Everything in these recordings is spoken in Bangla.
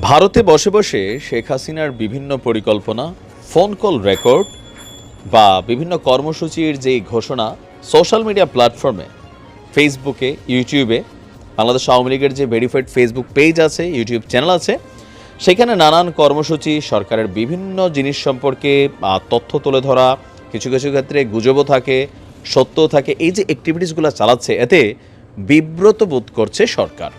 ভারতে বসে বসে শেখ হাসিনার বিভিন্ন পরিকল্পনা, ফোন কল রেকর্ড বা বিভিন্ন কর্মসূচির যে ঘোষণা সোশ্যাল মিডিয়া প্ল্যাটফর্মে, ফেসবুকে, ইউটিউবে, বাংলাদেশ আওয়ামী লীগের যে ভেরিফাইড ফেসবুক পেজ আছে, ইউটিউব চ্যানেল আছে, সেখানে নানান কর্মসূচি, সরকারের বিভিন্ন জিনিস সম্পর্কে তথ্য তুলে ধরা, কিছু কিছু ক্ষেত্রে গুজবও থাকে, সত্যও থাকে, এই যে অ্যাক্টিভিটিসগুলো চালাচ্ছে, এতে বিব্রত বোধ করছে সরকার।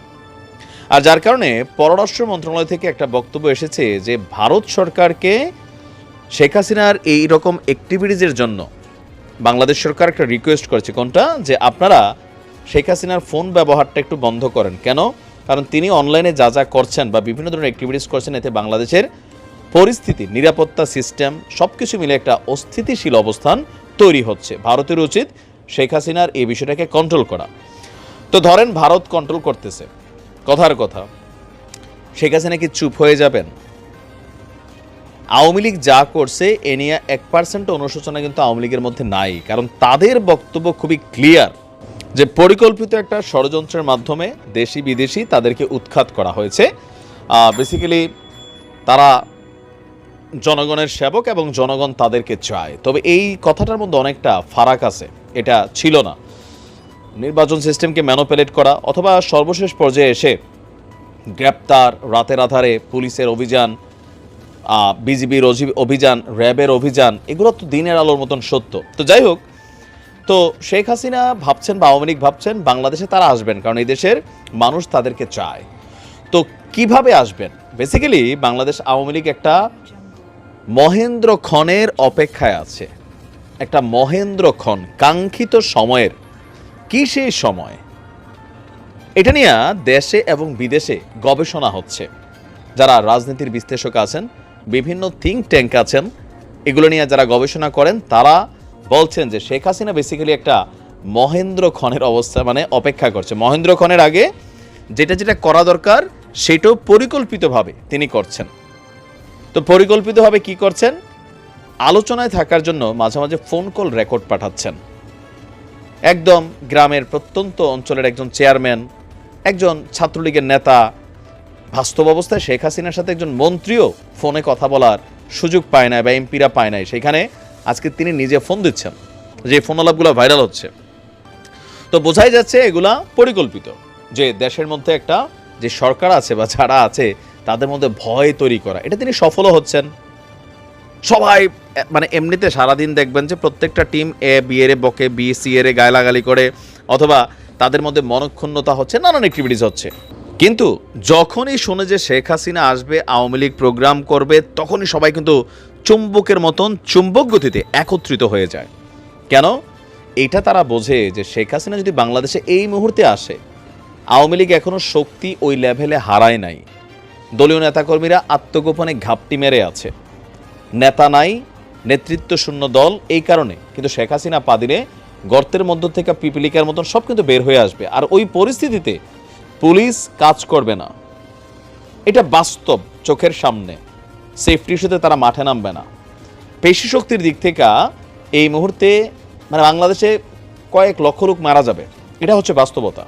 আর যার কারণে পররাষ্ট্র মন্ত্রণালয় থেকে একটা বক্তব্য এসেছে যে ভারত সরকারকে শেখ হাসিনার এই রকম অ্যাক্টিভিটিজের জন্য বাংলাদেশ সরকার একটা রিকোয়েস্ট করেছে। কোনটা? যে আপনারা শেখ হাসিনার ফোন ব্যবহারটা একটু বন্ধ করেন। কেন? কারণ তিনি অনলাইনে যা যা করছেন বা বিভিন্ন ধরনের অ্যাক্টিভিটিস করছেন, এতে বাংলাদেশের পরিস্থিতি, নিরাপত্তা সিস্টেম সব কিছু মিলে একটা অস্থিতিশীল অবস্থান তৈরি হচ্ছে। ভারতের উচিত শেখ হাসিনার এই বিষয়টাকে কন্ট্রোল করা। তো ধরেন ভারত কন্ট্রোল করতেছে। কথার কথা। শেখ হাসিনা কি চুপ হয়ে যাবেন? আওয়ামী লীগ যা করছে, এ নিয়ে এক পার্সেন্ট অনুশোচনা কিন্তু আওয়ামী লীগের মধ্যে নাই, কারণ তাদের বক্তব্য খুবই ক্লিয়ার যে পরিকল্পিত একটা ষড়যন্ত্রের মাধ্যমে দেশি বিদেশি তাদেরকে উৎখাত করা হয়েছে। বেসিক্যালি তারা জনগণের সেবক এবং জনগণ তাদেরকে চায়। তবে এই কথাটার মধ্যে অনেকটা ফারাক আছে, এটা ছিল না। নির্বাচন সিস্টেমকে ম্যানোপেলেট করা অথবা সর্বশেষ পর্যায়ে এসে গ্রেপ্তার, রাতের আধারে পুলিশের অভিযান বিজিবির অভিযান, র্যাবের অভিযান, এগুলো তো দিনের আলোর মতন সত্য। তো যাই হোক, তো শেখ হাসিনা ভাবছেন বা আওয়ামী লীগ ভাবছেন বাংলাদেশে তারা আসবেন, কারণ এই দেশের মানুষ তাদেরকে চায়। তো কীভাবে আসবেন? বেসিক্যালি বাংলাদেশ আওয়ামী লীগ একটা মহেন্দ্র ক্ষণের অপেক্ষায় আছে। একটা মহেন্দ্র ক্ষণ, কাঙ্ক্ষিত সময়ের কি সেই সময়? এটা নিয়ে দেশে এবং বিদেশে গবেষণা হচ্ছে। যারা রাজনীতির বিশ্লেষক আছেন, বিভিন্ন থিঙ্ক ট্যাঙ্ক আছেন, এগুলো নিয়ে যারা গবেষণা করেন, তারা বলছেন যে শেখ হাসিনা বেসিক্যালি একটা মহেন্দ্র ক্ষণের অবস্থা মানে অপেক্ষা করছে। মহেন্দ্র ক্ষণের আগে যেটা যেটা করা দরকার, সেটাও পরিকল্পিতভাবে তিনি করছেন। তো পরিকল্পিতভাবে কি করছেন? আলোচনায় থাকার জন্য মাঝে মাঝে ফোন কল রেকর্ড পাঠাচ্ছেন। একদম গ্রামের প্রত্যন্ত অঞ্চলের একজন চেয়ারম্যান, একজন ছাত্রলীগের নেতা, বাস্তব অবস্থায় শেখ হাসিনার সাথে একজন মন্ত্রীও ফোনে কথা বলার সুযোগ পায় না বা এমপিরা পায় নাই। সেখানে আজকে তিনি নিজে ফোন দিচ্ছেন, যে ফোন আলাপগুলো ভাইরাল হচ্ছে। তো বোঝাই যাচ্ছে এগুলা পরিকল্পিত, যে দেশের মধ্যে একটা যে সরকার আছে বা যারা আছে, তাদের মধ্যে ভয় তৈরি করা। এটা তিনি সফলও হচ্ছেন। সবাই মানে এমনিতে সারাদিন দেখবেন যে প্রত্যেকটা টিম এ বি এর বকে বি সি এর গায়লাগালি করে, অথবা তাদের মধ্যে মনক্ষুণ্ণতা হচ্ছে, নানান অ্যাক্টিভিটিস হচ্ছে। কিন্তু যখনই শোনে যে শেখ হাসিনা আসবে, আওয়ামী লীগ প্রোগ্রাম করবে, তখনই সবাই কিন্তু চুম্বকের মতন চুম্বক গতিতে একত্রিত হয়ে যায়। কেন? এটা তারা বোঝে যে শেখ হাসিনা যদি বাংলাদেশে এই মুহূর্তে আসে, আওয়ামী লীগ এখনও শক্তি ওই লেভেলে হারায় নাই। দলীয় নেতাকর্মীরা আত্মগোপনে ঘাপটি মেরে আছে। নেতা নাই নেতৃত্ব শূন্য দল, এই কারণে। কিন্তু শেখ হাসিনা পা দিলে গর্তের মধ্য থেকে পিপিলিকার মতন সব কিন্তু বের হয়ে আসবে। আর ওই পরিস্থিতিতে পুলিশ কাজ করবে না। এটা বাস্তব চোখের সামনে। সেফটি ইস্যুতে তারা মাঠে নামবে না। পেশি শক্তির দিক থেকে এই মুহূর্তে মানে বাংলাদেশে কয়েক লক্ষ লোক মারা যাবে। এটা হচ্ছে বাস্তবতা।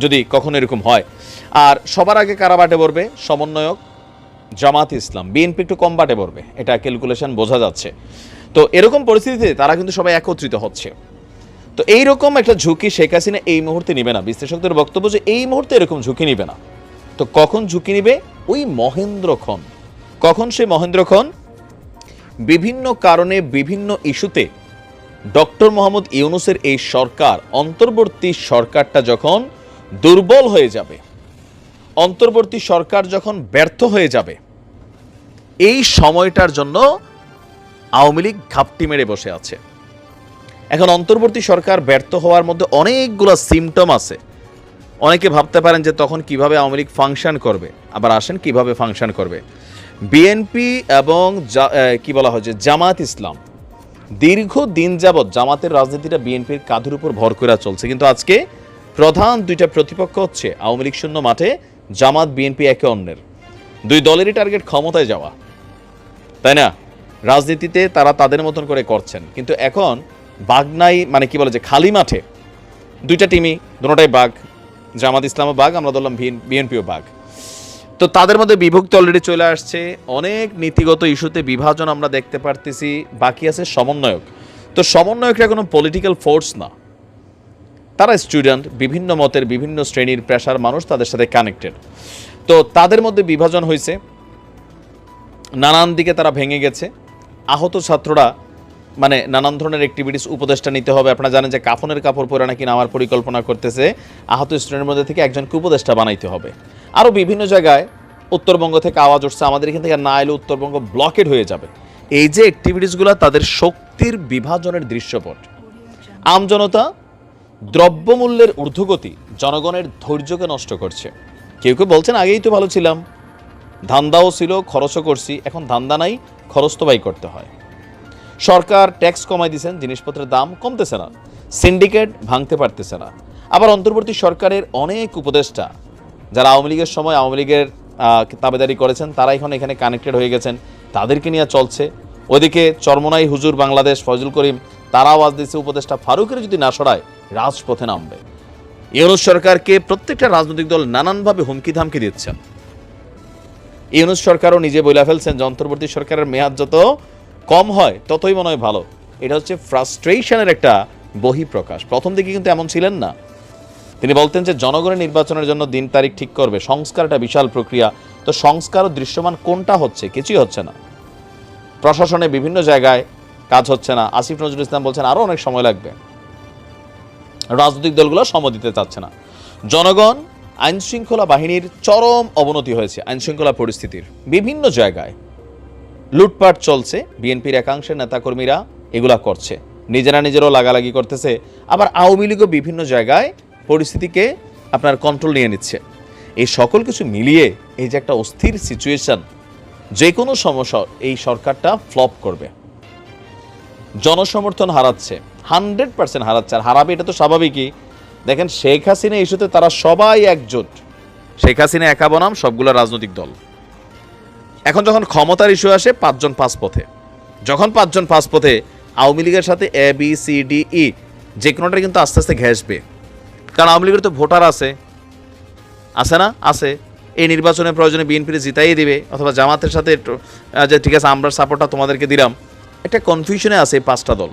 যদি কখনো এরকম হয়। আর সবার আগে কারা বাটে পড়বে সমন্বয়ক জামাত ইসলাম, বিএনপি একটু কম বাটে পড়বে, এটা ক্যালকুলেশন বোঝা যাচ্ছে। তো এরকম পরিস্থিতিতে তারা কিন্তু সবাই একত্রিত হচ্ছে। তো এইরকম একটা ঝুঁকি শেখ হাসিনা এই মুহূর্তে নিবে না। বিশ্লেষকদের বক্তব্য যে এই মুহূর্তে এরকম ঝুঁকি নিবে না। তো কখন ঝুঁকি নিবে? ওই মহেন্দ্রক্ষণ কখন সেই মহেন্দ্রক্ষণ বিভিন্ন কারণে বিভিন্ন ইস্যুতে ডক্টর মোহাম্মদ ইউনুসের এই সরকার, অন্তর্বর্তী সরকারটা যখন দুর্বল হয়ে যাবে, অন্তর্বর্তী সরকার যখন ব্যর্থ হয়ে যাবে এই সময়টার জন্য আওয়ামী লীগ ঘাপটি মেরে বসে আছে। এখন অন্তর্বর্তী সরকার ব্যর্থ হওয়ার মধ্যে অনেকগুলো সিমটম আছে। অনেকে ভাবতে পারেন যে তখন কীভাবে আওয়ামী লীগ ফাংশন করবে। আবার আসেন, কীভাবে ফাংশন করবে। বিএনপি এবং কি বলা হয় যে জামাত ইসলাম দীর্ঘ দিন যাবৎ জামাতের রাজনীতিটা বিএনপির কাঁধের উপর ভর করে চলছে। কিন্তু আজকে প্রধান দুইটা প্রতিপক্ষ হচ্ছে, আওয়ামী লীগ শূন্য মাঠে, জামাত বিএনপি একে অন্যের। দুই দলেরই টার্গেট ক্ষমতায় যাওয়া। তাই না? রাজনীতিতে তারা তাদের মতন করে করছেন। কিন্তু এখন বাগনাই মানে কি বলে যে খালি মাঠে দুইটা টিমই দুটোটাই বাঘ জামাত ইসলামও বাঘ আমরা ধরলাম বিএনপিও বাঘ তো তাদের মধ্যে বিভক্তি অলরেডি চলে আসছে। অনেক নীতিগত ইস্যুতে বিভাজন আমরা দেখতে পারতেছি, বাকি আছে সমন্বয়ক। তো সমন্বয়করা কোনো পলিটিক্যাল ফোর্স না। তারা স্টুডেন্ট বিভিন্ন মতের বিভিন্ন শ্রেণির পেশার মানুষ তাদের সাথে কানেক্টেড তো তাদের মধ্যে বিভাজন হয়েছে। নানান দিকে তারা ভেঙে গেছে। আহত ছাত্ররা মানে নানান ধরনের অ্যাক্টিভিটিস উপদেষ্টা নিতে হবে। আপনারা জানেন যে কাফনের কাপড় পরে নাকি নামার পরিকল্পনা করতেছে। আহত স্টুডেন্টের মধ্যে থেকে একজনকে উপদেষ্টা বানাইতে হবে? আরও বিভিন্ন জায়গায় উত্তরবঙ্গ থেকে আওয়াজ উঠছে, আমাদের এখান থেকে না এলে উত্তরবঙ্গ ব্লকেড হয়ে যাবে। এই যে অ্যাক্টিভিটিসগুলো তাদের শক্তির বিভাজনের দৃশ্যপট। আমজনতা দ্রব্যমূল্যের ঊর্ধ্বগতি জনগণের ধৈর্যকে নষ্ট করছে। কেউ কেউ বলছেন, আগেই তো ভালো ছিলাম। ধান্দাও ছিল, খরচও করছি। এখন ধান্দা নাই, খরচ তো বাই করতে হয়। সরকার ট্যাক্স কমাই দিয়েছেন, জিনিসপত্রের দাম কমতেছে না। সিন্ডিকেট ভাঙতে পারতেছে না। আবার অন্তর্বর্তী সরকারের অনেক উপদেষ্টা, যারা আওয়ামী লীগের সময় আওয়ামী লীগের তাবেদারি করেছেন, তারা এখন এখানে কানেক্টেড হয়ে গেছেন। তাদেরকে নিয়ে চলছে। ওদিকে চরমনাই হুজুর বাংলাদেশ ফজল করিম তারা আওয়াজ দিয়েছে, উপদেষ্টা ফারুকের যদি না সরায়, রাজপথে নামবে। ইউনুস সরকারকে প্রত্যেকটা রাজনৈতিক দল নানানভাবে হুমকি ধামকি দিচ্ছেন ইউনুস সরকারও নিজে বইলা ফেলছেন যে অন্তর্বর্তী সরকারের মেয়াদ যত কম হয়, ততই মনে হয় ভালো। এটা হচ্ছে ফ্রাস্ট্রেশনের একটা বহিঃপ্রকাশ। প্রথম দিকে কিন্তু এমন ছিলেন না। তিনি বলতেন যে জনগণের নির্বাচনের জন্য দিন তারিখ ঠিক করবে সংস্কার একটা বিশাল প্রক্রিয়া। তো সংস্কার ও দৃশ্যমান কোনটা হচ্ছে, কিছুই হচ্ছে না। প্রশাসনে বিভিন্ন জায়গায় কাজ হচ্ছে না। আসিফ নজরুল ইসলাম বলছেন আরও অনেক সময় লাগবে। রাজনৈতিক দলগুলো সম দিতে চাচ্ছে না। জনগণ আইন শৃঙ্খলা বাহিনীর চরম অবনতি হয়েছে আইন শৃঙ্খলা পরিস্থিতির। বিভিন্ন জায়গায় লুটপাট চলছে, বিএনপির একাংশের নেতাকর্মীরা এগুলা করছে। নিজেরা নিজেরও লাগালাগি করতেছে। আবার আওয়ামী লীগও বিভিন্ন জায়গায় পরিস্থিতিকে আপনার কন্ট্রোল নিয়ে নিচ্ছে। এই সকল কিছু মিলিয়ে এই যে একটা অস্থির সিচুয়েশন যে কোনো সমস্যা এই সরকারটা ফ্লপ করবে। জনসমর্থন হারাচ্ছে হান্ড্রেড পার্সেন্ট হারাচ্ছে। আর হারাবে এটা তো স্বাভাবিকই। দেখেন শেখ হাসিনা ইস্যুতে তারা সবাই একজোট। শেখ হাসিনা একা বনাম, সবগুলো রাজনৈতিক দল। এখন যখন ক্ষমতার ইস্যু আসে, পাঁচজন পাঁচ পথে যখন পাঁচজন পাঁচ পথে আওয়ামী লীগের সাথে A B C D E যে কোনোটা কিন্তু আস্তে আস্তে ঘেসবে কারণ আওয়ামী লীগের তো ভোটার আছে। আছে না? আছে। এই নির্বাচনে প্রয়োজনে বিএনপির জিতাই দিবে, অথবা জামাতের সাথে যে ঠিক আছে, আমরা সাপোর্টটা তোমাদেরকে দিলাম। একটা কনফিউশনে আছে এই পাঁচটা দল।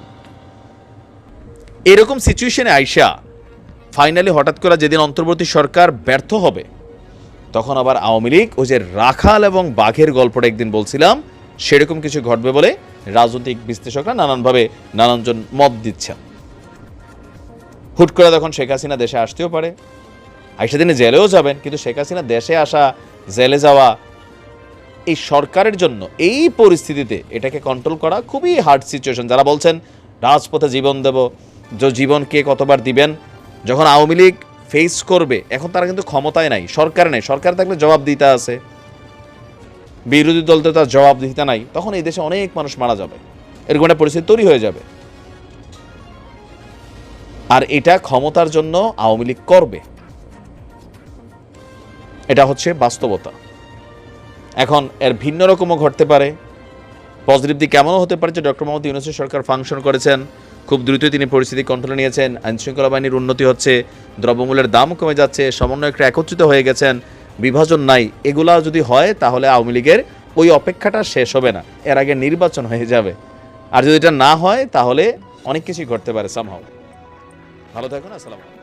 এরকম সিচুয়েশনে আইসা ফাইনালি হঠাৎ করে যেদিন অন্তর্বর্তী সরকার ব্যর্থ হবে, তখন আবার আওয়ামী লীগ ওই যে রাখাল এবং বাঘের গল্পটা একদিন বলছিলাম, সেরকম কিছু ঘটবে বলে রাজনৈতিক বিশ্লেষকরা নানানভাবে নানানজন মত দিচ্ছেন। হুট করে তখন শেখ হাসিনা দেশে আসতেও পারে। আইসা দিনে জেলেও যাবেন, কিন্তু শেখ হাসিনা দেশে আসা, জেলে যাওয়া, এই সরকারের জন্য এই পরিস্থিতিতে এটাকে কন্ট্রোল করা খুবই হার্ড সিচুয়েশন যারা বলছেন, রাজপথে জীবন দেব, যে জীবন কে কতবার দিবেন? যখন আওয়ামী লীগ ফেস করবে, এখন তারা কিন্তু ক্ষমতায় নাই, সরকার নেই। সরকার থাকলে জবাব দিতে আছে। বিরোধী দল তো তার জবাব দিতে নাই। তখন এই দেশে অনেক মানুষ মারা যাবে। এরকম একটা পরিস্থিতি তৈরি হয়ে যাবে। আর এটা ক্ষমতার জন্য আওয়ামী লীগ করবে। এটা হচ্ছে বাস্তবতা। এখন এর ভিন্ন রকমও ঘটতে পারে। পজিটিভ দিক এমনও হতে পারে যে ডক্টর মোহাম্মদ ইউনুসের সরকার ফাংশন করেছেন। খুব দ্রুত তিনি পরিস্থিতি কন্ট্রোলে নিয়েছেন। আইনশৃঙ্খলা বাহিনীর উন্নতি হচ্ছে, দ্রব্যমূল্যের দাম কমে যাচ্ছে, সমন্বয়করা একত্রিত হয়ে গেছেন। বিভাজন নাই, এগুলা যদি হয়, তাহলে আওয়ামী লীগের ওই অপেক্ষাটা শেষ হবে না, এর আগে নির্বাচন হয়ে যাবে। আর যদি এটা না হয়, তাহলে অনেক কিছুই ঘটতে পারে সামহাও ভালো থাকুন, আসসালামু